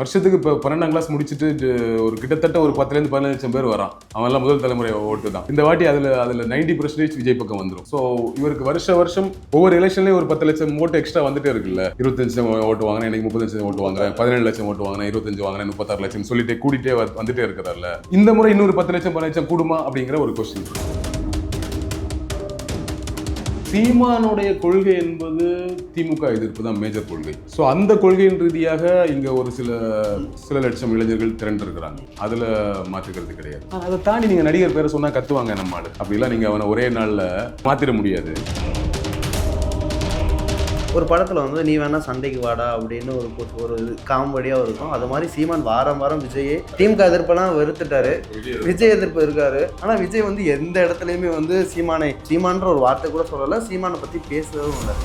வருஷத்துக்கு இப்போ பன்னெண்டாம் கிளாஸ் முடிச்சுட்டு ஒரு கிட்டத்தட்ட ஒரு பத்துலேருந்து பதினஞ்சு லட்சம் பேர் வரான். அவன்லாம் முதல் தலைமுறை ஓட்டு தான். இந்த வாட்டி அதில் அதில் நைன்டி பர்சன்டேஜ் விஜய் பக்கம் வந்துடும் ஸோ இவருக்கு வருஷ வருஷம் ஒவ்வொரு எலெக்ஷன்லேயும் ஒரு பத்து லட்சம் ஓட்டு எக்ஸ்ட்ரா வந்துட்டே இருக்குல்ல. இருபத்தஞ்சு லட்சம் ஓட்டு வாங்கினேன் எனக்கு முப்பத்தஞ்சு லட்சம் ஓட்டு வாங்குறேன் பதினேழு லட்சம் ஓட்டு வாங்கினேன் இருபத்தஞ்சு வாங்கினேன் முப்பத்தாறு லட்சம் சொல்லிட்டு கூட்டிகிட்டே வந்துட்டே இருக்கிறார்ல. இந்த முறை இன்னொரு பத்து லட்சம் பதினஞ்சு லட்சம் கூடுமா அப்படிங்கிற ஒரு கொஸ்டின் சீமானுடைய கொள்கை என்பது திமுக எதிர்ப்பு தான் மேஜர் கொள்கை. ஸோ அந்த கொள்கையின் ரீதியாக இங்கே ஒரு சில சில லட்சம் இளைஞர்கள் திரண்டிருக்கிறாங்க. அதில் மாற்றுக்கிறது கிடையாது. அதை தாண்டி நீங்கள் நடிகர் பேரை சொன்னால் கத்துவாங்க நம்ம ஆள். அப்படிலாம் நீங்கள் அவனை ஒரே நாளில் மாற்றிட முடியாது. ஒரு படத்தில் வந்து நீ வேணா சண்டைக்கு வாடா அப்படின்னு ஒரு ஒரு காமெடியாக இருக்கும். அது மாதிரி சீமான் வாரம் வாரம் விஜயை திமுக எதிர்ப்பெல்லாம் வெறுத்துட்டாரு. விஜய் எதிர்ப்பு இருக்காரு. ஆனால் விஜய் வந்து எந்த இடத்துலையுமே வந்து சீமானை சீமான்ற ஒரு வார்த்தை கூட சொல்லலை. சீமானை பற்றி பேசவும் இல்லை.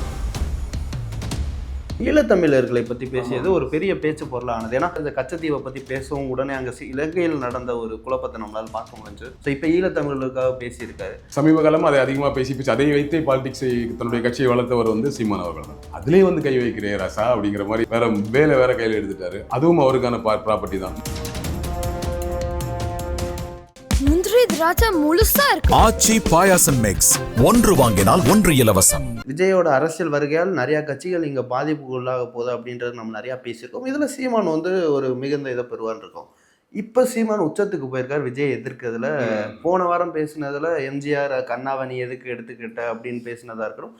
ஈழத்தமிழர்களை பற்றி பேசியது ஒரு பெரிய பேச்சு பொருளானது. ஏன்னா இந்த கச்சத்தீவை பற்றி பேசவும் உடனே அங்கே இலங்கையில் நடந்த ஒரு குழப்பத்தை நம்மளால் பார்க்க முடிஞ்சு ஸோ இப்போ ஈழத்தமிழர்களுக்காக பேசியிருக்காரு. சமீப காலமா அதை அதிகமா பேசி பேசி அதை வைத்தே பாலிடிக்ஸை தன்னுடைய கட்சியை வளர்த்தவர் வந்து சீமான் அவர்கள் தான். அதுலயே வந்து கை வைக்கிறே ரசா அப்படிங்கிற மாதிரி வேற வேலை வேற கையில எடுத்துட்டாரு. அதுவும் அவருக்கான ப்ராப்பர்ட்டி தான். முந்திரி திராட்சை முழுசா இருக்கு. ஆச்சி பாயாசம் மிக்ஸ் ஒன்று வாங்கினால் ஒன்று இலவசம். விஜயோட அரசியல் வருகையால் நிறைய கட்சிகள் இங்கே பாதிப்புக்கு உள்ளாக போகுது அப்படின்றது நம்ம நிறையா பேசியிருக்கோம். இதில் சீமான் வந்து ஒரு மிகுந்த இதை பெறுவான்னு இருக்கோம். இப்போ சீமான் உச்சத்துக்கு போயிருக்கார் விஜய் எதிர்க்கிறதுல. போன வாரம் பேசினதுல எம்ஜிஆர் கண்ணாவை நீ எதுக்கு எடுத்துக்கிட்ட அப்படின்னு பேசினதா இருக்கட்டும்.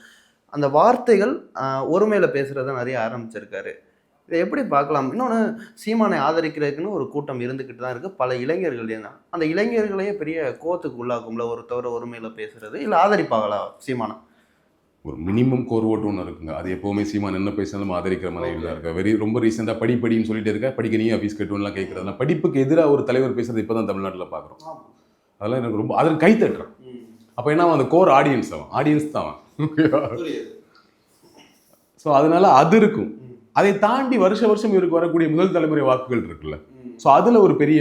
அந்த வார்த்தைகள் ஒருமையில பேசுறத நிறைய ஆரம்பிச்சிருக்காரு. இதை எப்படி பார்க்கலாம்? இன்னொன்று சீமானை ஆதரிக்கிறதுக்குன்னு ஒரு கூட்டம் இருந்துக்கிட்டு தான் இருக்குது பல இளைஞர்கள் என்ன அந்த இளைஞர்களையே பெரிய கோத்துக்கு உள்ளாக்கும்ல ஒருத்தவரை ஒருமையில பேசுறது இல்லை ஆதரிப்பாங்களா சீமானை? ஒரு மினிமம் கோர் ஓட்டு ஒன்று இருக்குங்க. அது எப்பவுமே சீமான் என்ன பேசினாலும் ஆதரிக்கிற மாதிரி தான் இருக்கு வெரி ரொம்ப ரீசெண்டாக படி படின்னு சொல்லிட்டு இருக்க. படிக்க நீ ஆஃபீஸ் கட்டுலாம் கேட்கறதுலாம் படிப்புக்கு எதிராக ஒரு தலைவர் பேசுறது இப்போ தான் தமிழ்நாட்டில் பார்க்குறோம் அதெல்லாம் எனக்கு ரொம்ப அதில் கை தட்டுறேன். அப்போ என்ன அந்த கோர் ஆடியன்ஸ் அவன். ஆடியன்ஸ் தான் அவன். ஸோ அதனால அது இருக்கும். அதை தாண்டி வருஷ வருஷம் இவருக்கு வரக்கூடிய முதல் தலைமுறை வாக்குகள் இருக்குல்ல. ஸோ அதில் ஒரு பெரிய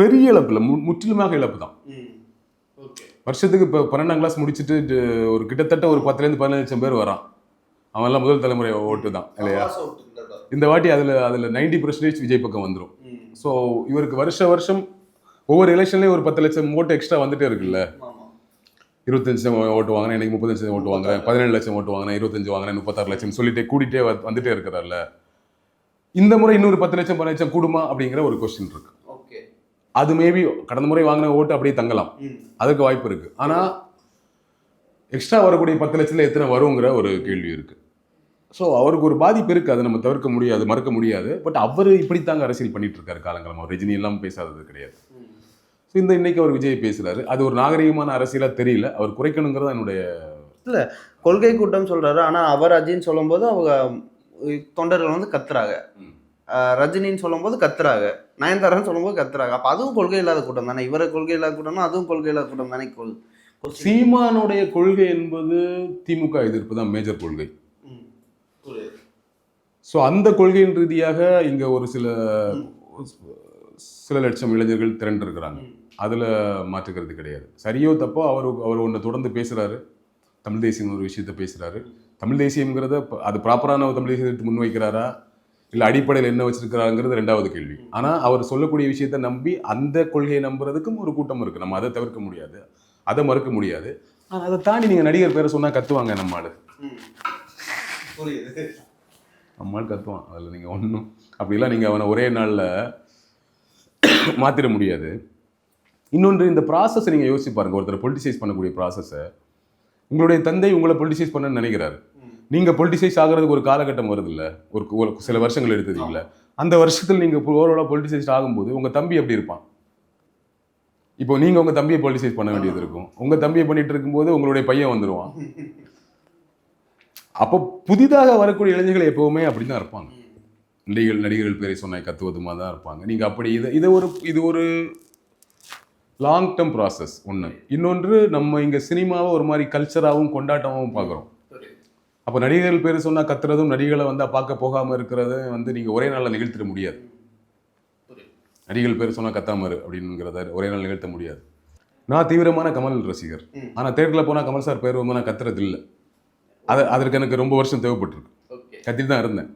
பெரிய இழப்பு இல்லை. முற்றிலுமாக இழப்பு தான். வருஷத்துக்கு இப்போ பன்னெண்டாம் கிளாஸ் முடிச்சுட்டு ஒரு கிட்டத்தட்ட ஒரு பத்துலேருந்து பதினஞ்சு லட்சம் பேர் வரான். அவன் எல்லாம் முதல் தலைமுறை ஓட்டு தான் இல்லையா? இந்த வாட்டி அதில் அதில் நைன்டி பர்சன்டேஜ் விஜய் பக்கம் வந்துடும் ஸோ இவருக்கு வருஷ வருஷம் ஒவ்வொரு எலெக்ஷன்லேயும் ஒரு பத்து லட்சம் ஓட்டு எக்ஸ்ட்ரா வந்துட்டே இருக்குல்ல. இருபத்தஞ்சு லட்சம் ஓட்டு வாங்கினேன் எனக்கு முப்பத்தஞ்சு லட்சம் ஓட்டு வாங்குறேன் பதினேழு லட்சம் ஓட்டு வாங்கினேன் இருபத்தஞ்சு வாங்கினேன் முப்பத்தாறு லட்சம் சொல்லிட்டே கூட்டிகிட்டே வந்துட்டே இருக்கிறார்ல. இந்த முறை இன்னொரு பத்து லட்சம் பதினஞ்சு லட்சம் கூடுமா அப்படிங்கிற ஒரு கொஸ்டின் இருக்கு. ஓகே. அது மேபி கடந்த முறை வாங்கின ஓட்டு அப்படியே தங்கலாம். அதுக்கு வாய்ப்பு இருக்கு. ஆனா எக்ஸ்ட்ரா வரக்கூடிய பத்து லட்சத்துல எத்தனை வருங்கிற ஒரு கேள்வி இருக்கு. ஸோ அவருக்கு ஒரு பாதிப்பு இருக்கு. அதை நம்ம தவிர்க்க முடியாது மறுக்க முடியாது. பட் அவர் இப்படித்தாங்க அரசியல் பண்ணிட்டு இருக்காரு காலங்காலமா. ரஜினி எல்லாம் பேசாதது கிடையாது. இந்த இன்னைக்கு அவர் விஜய் பேசுறாரு. அது ஒரு நாகரிகமான அரசியலா தெரியல. அவர் குறைக்கணுங்கிறது என்னுடைய கொள்கை கூட்டம் சொல்றாரு. ஆனா அவர் அஜின்னு சொல்லும்போது அவங்க தொண்டர்கள் வந்து கத்துறாங்க. ரஜினின்னு சொல்லும்போது கத்துறாங்க. நயன்தாரான்னு சொல்லும்போது கத்துறாங்க. அப்ப அதுவும் கொள்கை இல்லாத கூட்டம் தானே? இவரை கொள்கை இல்லாத கூட்டம்னா அதுவும் கொள்கை இல்லாத கூட்டம் தானே கொள். சீமானுடைய கொள்கை என்பது திமுக எதிர்ப்பு தான் மேஜர் கொள்கை. ஸோ அந்த கொள்கையின் ரீதியாக இங்க ஒரு சில சில லட்சம் இளைஞர்கள் திரண்டிருக்கிறாங்க. அதுல மாற்றுக்கிறது கிடையாது. சரியோ தப்போ அவர் அவர் ஒன்று தொடர்ந்து பேசுறாரு. தமிழ் தேசியம் ஒரு விஷயத்த பேசுறாரு. தமிழ் தேசியம்ங்கிறத ப- அது ப்ராப்பரான தமிழ் தேசியத்தை முன்வைக்கிறாரா இல்லை அடிப்படையில் என்ன வச்சிருக்கிறாங்கிறது ரெண்டாவது கேள்வி. ஆனா அவர் சொல்லக்கூடிய விஷயத்தை நம்பி அந்த கொள்கையை நம்புறதுக்கும் ஒரு கூட்டம் இருக்கு. நம்ம அதை தவிர்க்க முடியாது. அதை மறுக்க முடியாது. ஆனா அதை தாண்டி நீங்க நடிகர் பேரை சொன்னா கத்துவாங்க நம்ம ஆளு ம். புரியுது. நம்மால் கத்துவான். அதில் நீங்கள் ஒன்றும் அப்படிலாம் நீங்கள் அவனை ஒரே நாளில் மாற்றிட முடியாது. இன்னொன்று இந்த ப்ராசஸை நீங்கள் யோசிச்சு பாருங்க. ஒருத்தர் பொலிட்டிசைஸ் பண்ணக்கூடிய ப்ராசஸை உங்களுடைய தந்தை உங்களை பொலிட்டிசைஸ் பண்ணணும்னு நினைக்கிறாரு. நீங்கள் பொலிட்டிசைஸ் ஆகிறதுக்கு ஒரு காலகட்டம் வருது இல்லை ஒரு சில வருஷங்கள் எடுத்ததுங்கள அந்த வருஷத்தில் நீங்கள் ஓவராலாக பொலிட்டிசைஸ் ஆகும்போது உங்கள் தம்பி எப்படி இருப்பான்? இப்போ நீங்கள் உங்கள் தம்பியை பொலிட்டிசைஸ் பண்ண வேண்டியது இருக்கும். உங்கள் தம்பியை பண்ணிட்டு இருக்கும்போது உங்களுடைய பையன் வந்துடுவான் அப்போ புதிதாக வரக்கூடிய இளைஞர்கள் எப்பவுமே அப்படி தான் இருப்பாங்க நடிகர்கள் நடிகர்கள் பேரை சொன்ன கத்துவதுமா தான் இருப்பாங்க. நீங்க அப்படி இது இது ஒரு இது ஒரு லாங் டேர்ம் ப்ராசஸ் ஒன்று இன்னொன்று நம்ம இங்க சினிமாவை ஒரு மாதிரி கல்ச்சராகவும் கொண்டாட்டமாகவும் பார்க்குறோம். அப்போ நடிகர்கள் பேர் சொன்னா கத்துறதும் நடிகளை வந்து பார்க்க போகாம இருக்கிறது வந்து நீங்க ஒரே நாளில் நிகழ்த்திட முடியாது. நடிகர்கள் பேர் சொன்னா கத்தாம இரு அப்படிங்கிறத ஒரே நாள் நிகழ்த்த முடியாது. நான் தீவிரமான கமல் ரசிகர். ம். ஆனா தேட்டரில் போனா கமல் சார் பேர் வந்து நான் கத்துறது இல்லை அது அதற்கு எனக்கு ரொம்ப வருஷம் தேவைப்பட்டிருக்கு. கத்திட்டு தான் இருந்தேன்.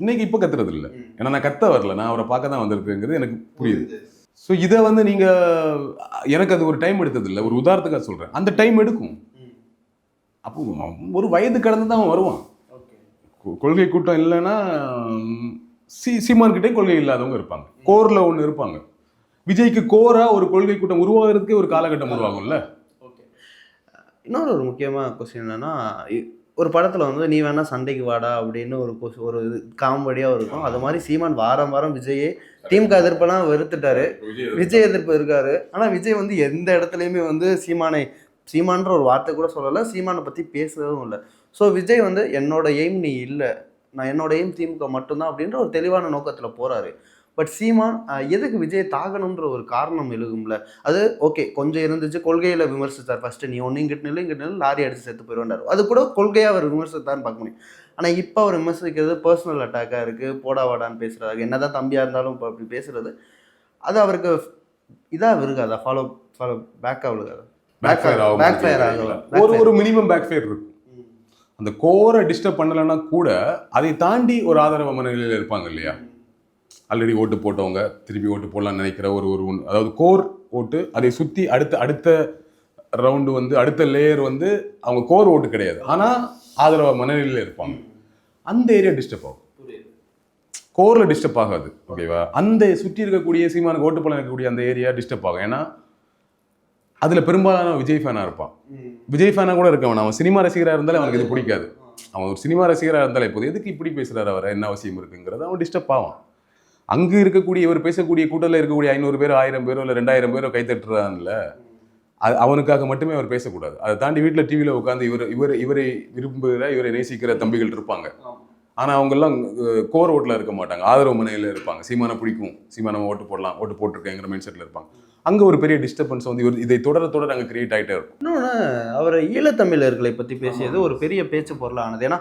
இன்னைக்கு இப்போ கத்துறது இல்லை ஏன்னா நான் கத்த வரல. நான் அவரை பார்க்க தான் வந்திருக்குங்கிறது எனக்கு புரியுது. ஸோ இதை வந்து நீங்க எனக்கு அது ஒரு டைம் எடுத்தது இல்லை ஒரு உதாரணத்துக்காக சொல்றேன். அந்த டைம் எடுக்கும். அப்போ ஒரு வயது கடந்து தான் வருவான். கொள்கை கூட்டம் இல்லைன்னா சி சீமான்கிட்டே கொள்கை இல்லாதவங்க இருப்பாங்க. கோர்ல ஒன்று இருப்பாங்க. விஜய்க்கு கோரா ஒரு கொள்கை கூட்டம் உருவாகிறதுக்கே ஒரு காலகட்டம் உருவாகும்ல. இன்னொரு ஒரு முக்கியமான கொஸ்டின் என்னன்னா ஒரு படத்துல வந்து நீ வேணா சண்டைக்கு வாடா அப்படின்னு ஒரு ஒரு காமெடியாக இருக்கும். அது மாதிரி சீமான் வாரம் வாரம் விஜயே திமுக எதிர்ப்பெல்லாம் வெறுத்துட்டாரு. விஜய் எதிர்ப்பு. இருக்காரு. ஆனா விஜய் வந்து எந்த இடத்துலையுமே வந்து சீமானை சீமான்ற ஒரு வார்த்தை கூட சொல்லலை. சீமானை பத்தி பேசுறதும் இல்லை. ஸோ விஜய் வந்து என்னோட எய்ம் நீ இல்லை. நான் என்னோட எய்ம் திமுக மட்டும்தான் அப்படின்ற ஒரு தெளிவான நோக்கத்துல போறாரு. பட் சீமான் எதுக்கு விஜய் தாகணுன்ற ஒரு காரணம் எழுகும்ல? அது ஓகே கொஞ்சம் இருந்துச்சு கொள்கையில விமர்சித்தார் ஃபர்ஸ்ட் நீ ஒன்று இங்கிட்டு நில்லு இங்கிட்டு நில்லு லாரி அடிச்சு செத்து போயிடுவார் அது கூட கொள்கையா அவர் விமர்சித்தார்னு பார்க்க முடியும். ஆனா இப்போ அவர் விமர்சிக்கிறது பர்சனல் அட்டாக்கா இருக்கு போடா வாடான்னு பேசுறாரு என்னதான் தம்பியா இருந்தாலும் இப்போ அப்படி பேசுறது. அது அவருக்கு இதா விருகாதா? ஃபாலோ ஃபாலோ பேக்கா விழுகாதா? பேக் ஃபயர் ஆகும் பேக் ஃபயர் ஆகும் ஒரு ஒரு மினிமம் பேக் ஃபயர் இருக்கும். அந்த கோரை டிஸ்டர்ப் பண்ணலைன்னா கூட அதை தாண்டி ஒரு ஆதரவு மனநிலையில் இருப்பாங்க இல்லையா? ஆல்ரெடி ஓட்டு போட்டவங்க திருப்பி ஓட்டு போடலாம்னு நினைக்கிற ஒரு ஒரு ஒன்று அதாவது கோர் ஓட்டு அதை சுற்றி அடுத்த அடுத்த ரவுண்டு வந்து அடுத்த லேயர் வந்து அவங்க கோர் ஓட்டு கிடையாது. ஆனால் ஆதரவு மனநிலையில் இருப்பாங்க. அந்த ஏரியா டிஸ்டர்ப் ஆகும். கோரில் டிஸ்டர்ப் ஆகாது ஓகேவா? அந்த சுற்றி இருக்கக்கூடிய சீமானுக்கு ஓட்டு போல இருக்கக்கூடிய அந்த ஏரியா டிஸ்டர்ப் ஆகும். ஏன்னா அதில் பெரும்பாலான விஜய் ஃபேனாக இருப்பான். விஜய் ஃபேனாக கூட இருக்க வேணாம். அவன் சினிமா ரசிகராக இருந்தாலும் அவனுக்கு இது பிடிக்காது. அவன் ஒரு சினிமா ரசிகராக இருந்தாலே இப்போது எதுக்கு இப்படி பேசுகிறாரு அவர்? என்ன அவசியம் இருக்குங்கிறது அவன் டிஸ்டர்ப் ஆவான். அங்கே இருக்கக்கூடிய இவர் பேசக்கூடிய கூட்டத்தில் இருக்கக்கூடிய ஐநூறு பேர் ஆயிரம் பேரோ இல்லை ரெண்டாயிரம் பேரோ கைத்தட்டுறான்ல அது அவனுக்காக மட்டுமே அவர் பேசக்கூடாது. அதை தாண்டி வீட்டில் டிவியில் உட்காந்து இவர் இவர் இவரை விரும்புகிற இவரை நேசிக்கிற தம்பிகள் இருப்பாங்க. ஆனால் அவங்கெல்லாம் கோர் ஓட்டில் இருக்க மாட்டாங்க. ஆதரவு மனையில் இருப்பாங்க. சீமானை பிடிக்கும். சீமானை ஓட்டு போடலாம் ஓட்டு போட்டிருக்கேங்கிற மைண்ட் செட்டில் இருப்பாங்க. அங்கே ஒரு பெரிய டிஸ்டர்பன்ஸ் வந்து இவர் இதை தொடர தொடர அங்கே கிரியேட் ஆகிட்டே இருக்கும். இன்னொன்று அவர் ஈழத்தமிழர்களை பற்றி பேசியது ஒரு பெரிய பேச்சு பொருளானது. ஏன்னா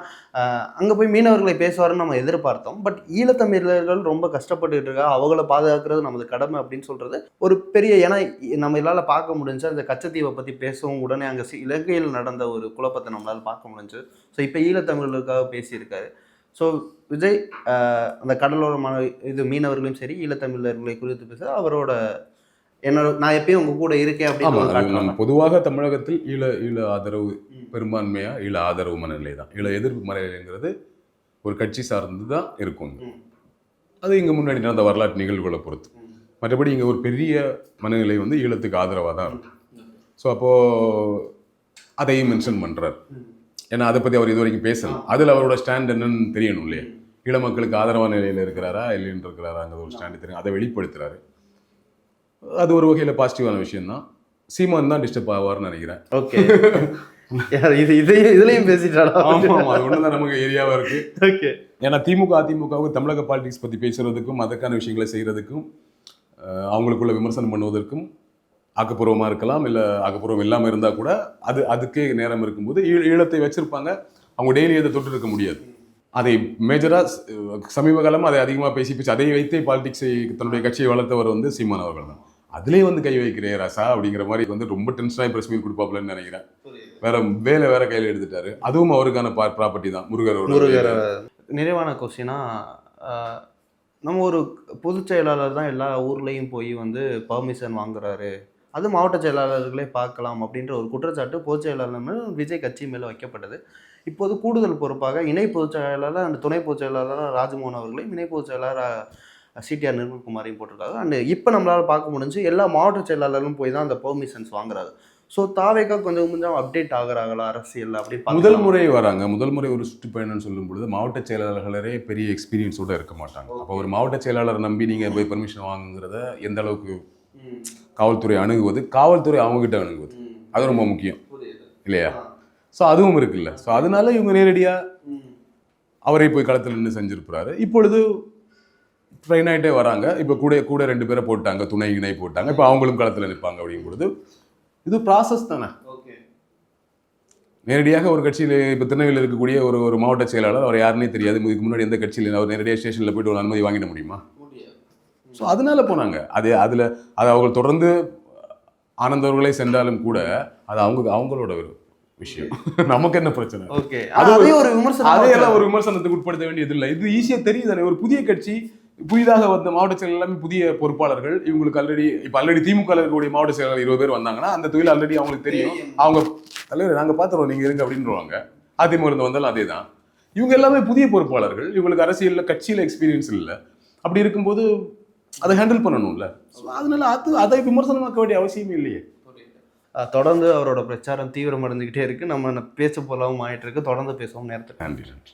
அங்கே போய் மீனவர்களை பேசுவார்னு நம்ம எதிர்பார்த்தோம். பட் ஈழத்தமிழர்கள் ரொம்ப கஷ்டப்பட்டுட்டு இருக்கா அவங்கள பாதுகாக்கிறது நமது கடமை அப்படின்னு சொல்கிறது ஒரு பெரிய ஏன்னா நம்ம எல்லால பார்க்க முடிஞ்சு அந்த கச்சத்தீவை பற்றி பேசவும் உடனே அங்கே இலங்கையில் நடந்த ஒரு குழப்பத்தை நம்மளால் பார்க்க முடிஞ்சு ஸோ இப்போ ஈழத்தமிழர்களுக்காக பேசியிருக்காரு. ஸோ விஜய் அந்த கடலோர மன இது மீனவர்களையும் சரி ஈழத்தமிழர்களை குறித்து பேச அவரோட என்னோட நான் எப்பயும் உங்க கூட இருக்கேன் அப்படின்னு பொதுவாக தமிழகத்தில் ஈழ ஈழ ஆதரவு பெரும்பான்மையா ஈழ ஆதரவு மனநிலை தான். ஈழ எதிர்ப்பு மனநிலைங்கிறது ஒரு கட்சி சார்ந்து தான் இருக்கும். அது இங்கே முன்னாடி நடந்த வரலாற்று நிகழ்வுகளை பொறுத்து. மற்றபடி இங்கே ஒரு பெரிய மனநிலை வந்து ஈழத்துக்கு ஆதரவாக தான் இருக்கும் ஸோ அப்போது அதையும் மென்ஷன் பண்ணுறார் ஏன்னா அதை பற்றி அவர் இது வரைக்கும் பேசல. அதில் அவரோட ஸ்டாண்ட் என்னன்னு தெரியணும் இல்லையா? ஈழ மக்களுக்கு ஆதரவான நிலையில் இருக்கிறாரா இல்லைன்னு இருக்கிறாராங்கிற ஒரு ஸ்டாண்டு தெரியும் அதை வெளிப்படுத்துறாரு. அது ஒரு வகையில் பாசிட்டிவான விஷயம்தான். சீமான் தான் டிஸ்டர்ப் ஆவார்னு நினைக்கிறேன். ஓகே. இது இதையும் இதுலயும் அது ஒன்று தான் நமக்கு ஏரியாவா இருக்கு. ஓகே. ஏன்னா திமுக அதிமுகவுக்கு தமிழக பாலிடிக்ஸ் பத்தி பேசுறதுக்கும் அதுக்கான விஷயங்களை செய்யறதுக்கும் அவங்களுக்குள்ள விமர்சனம் பண்ணுவதற்கும் ஆக்கப்பூர்வமா இருக்கலாம் இல்ல ஆக்கப்பூர்வம் இல்லாம இருந்தா கூட அது அதுக்கே நேரம் இருக்கும்போது ஈழ- ஈழத்தை வச்சிருப்பாங்க. அவங்க டெய்லி அதை தொட்டு இருக்க முடியாது. அதை மேஜரா சமீப காலமா அதை அதிகமா பேசி பேசி அதை வைத்தே பாலிடிக்ஸை தன்னுடைய கட்சியை வளர்த்தவர் வந்து சீமான் அவர்கள் தான். அதுலயே வந்து கை வைக்கிறே ராசா அப்படிங்கிற மாதிரி வந்து ரொம்ப டென்ஷனாகி பிரஸ் மீட் கொடுப்பாப்லன்னு நினைக்கிறேன். வேற வேலை வேற கையில எடுத்துட்டாரு. அதுவும் அவருக்கான ப்ராப்பர்ட்டி தான் முருகர் நிறைவான கொஸ்டினா நம்ம ஒரு பொதுச் செயலாளர் தான் எல்லா ஊர்லேயும் போய் வந்து பர்மிஷன் வாங்குறாரு. அது மாவட்ட செயலாளர்களே பார்க்கலாம் அப்படின்ற ஒரு குற்றச்சாட்டு பொதுச் செயலாளர் விஜய் கட்சி மேலே வைக்கப்பட்டது. இப்போது கூடுதல் பொறுப்பாக இணை பொதுச் செயலாளர் அண்ட் துணை பொதுச் செயலாளர் ராஜ்மோகன் அவர்களையும் இணை பொதுச் செயலாளர் சிடிஆர் நிர்மல்குமாரையும் போட்டிருக்காங்க. அண்ட் இப்போ நம்மளால் பார்க்க முடிஞ்சு எல்லா மாவட்ட செயலாளர்களும் போய் தான் அந்த பெர்மிஷன்ஸ் வாங்குறாங்க. ஸோ தாவேக்கா கொஞ்சம் கொஞ்சம் அப்டேட் ஆகுறாங்களா அரசியல் அப்படி முதல்? முறை வராங்க. முதல் முறை ஒரு சுற்றுப்பயணம்னு சொல்லும் பொழுது மாவட்ட செயலாளர்களே பெரிய எக்ஸ்பீரியன்ஸோட இருக்க மாட்டாங்க. அப்போ ஒரு மாவட்ட செயலாளரை நம்பி நீங்க போய் பெர்மிஷன் வாங்குங்கிறத எந்த அளவுக்கு காவல்துறை அணுகுவது காவல்துறை அவங்ககிட்ட அணுகுவது. அது ரொம்ப முக்கியம். இல்லையா? ஸோ அதுவும் இருக்குல்ல. ஸோ அதனால இவங்க நேரடியா ம், அவரை போய் களத்தில் நின்று செஞ்சிருப்பாரு இப்பொழுது ட்ரெயின் ஆகிட்டே வராங்க. இப்போ கூட கூட ரெண்டு பேரை போட்டாங்க. துணை இணை போட்டாங்க. இப்போ அவங்களும் களத்தில் நிற்பாங்க அப்படிங்கும் பொழுது இது ப்ராசஸ் தானே? நேரடியாக ஒரு கட்சியில் இப்போ திருநெல்வேலியில் இருக்கக்கூடிய ஒரு ஒரு மாவட்ட செயலாளர் அவர் யாருன்னே தெரியாது. இதுக்கு முன்னாடி எந்த கட்சியில் அவர் நேரடியாக ஸ்டேஷனில் போயிட்டு ஒரு அனுமதி வாங்கிட முடியுமா? ஸோ அதனால போனாங்க. அது அதில் அது அவங்க தொடர்ந்து ஆனந்தவர்களே சென்றாலும் கூட அது அவங்க அவங்களோட விரு- விஷயம். நமக்கு என்ன பிரச்சனை? ஓகே. அது ஒரு விமர்சனம் அதையெல்லாம் ஒரு விமர்சனத்துக்கு உட்படுத்த வேண்டியது இல்லை இது ஈஸியா தெரியுதானே? ஒரு புதிய கட்சி புதிதாக வந்த மாவட்ட செயலர் எல்லாமே புதிய பொறுப்பாளர்கள். இவங்களுக்கு ஆல்ரெடி இப்ப ஆல்ரெடி திமுக இருக்கக்கூடிய மாவட்ட செயலர் இருபது பேர் வந்தாங்கன்னா அந்த தொழில் ஆல்ரெடி அவங்களுக்கு தெரியும். அவங்க தலைவர் நாங்க பாத்துறோம் நீங்க இருங்க அப்படின்றவாங்க அதிமுக இருந்து வந்தாலும் அதே தான் இவங்க எல்லாமே புதிய பொறுப்பாளர்கள். இவங்களுக்கு அரசியல்ல கட்சியில எக்ஸ்பீரியன்ஸ் இல்லை. அப்படி இருக்கும்போது அதை ஹேண்டில் பண்ணணும்ல. So, அதனால அது அதை விமர்சனமாக்க வேண்டிய அவசியமே இல்லையே. தொடர்ந்து அவரோட பிரச்சாரம் தீவிரமடைந்துகிட்டே இருக்கு. நம்ம பேச போலாவும் ஆயிட்டு இருக்கு. தொடர்ந்து பேசுவோம் நேரத்தில் நன்றி நன்றி.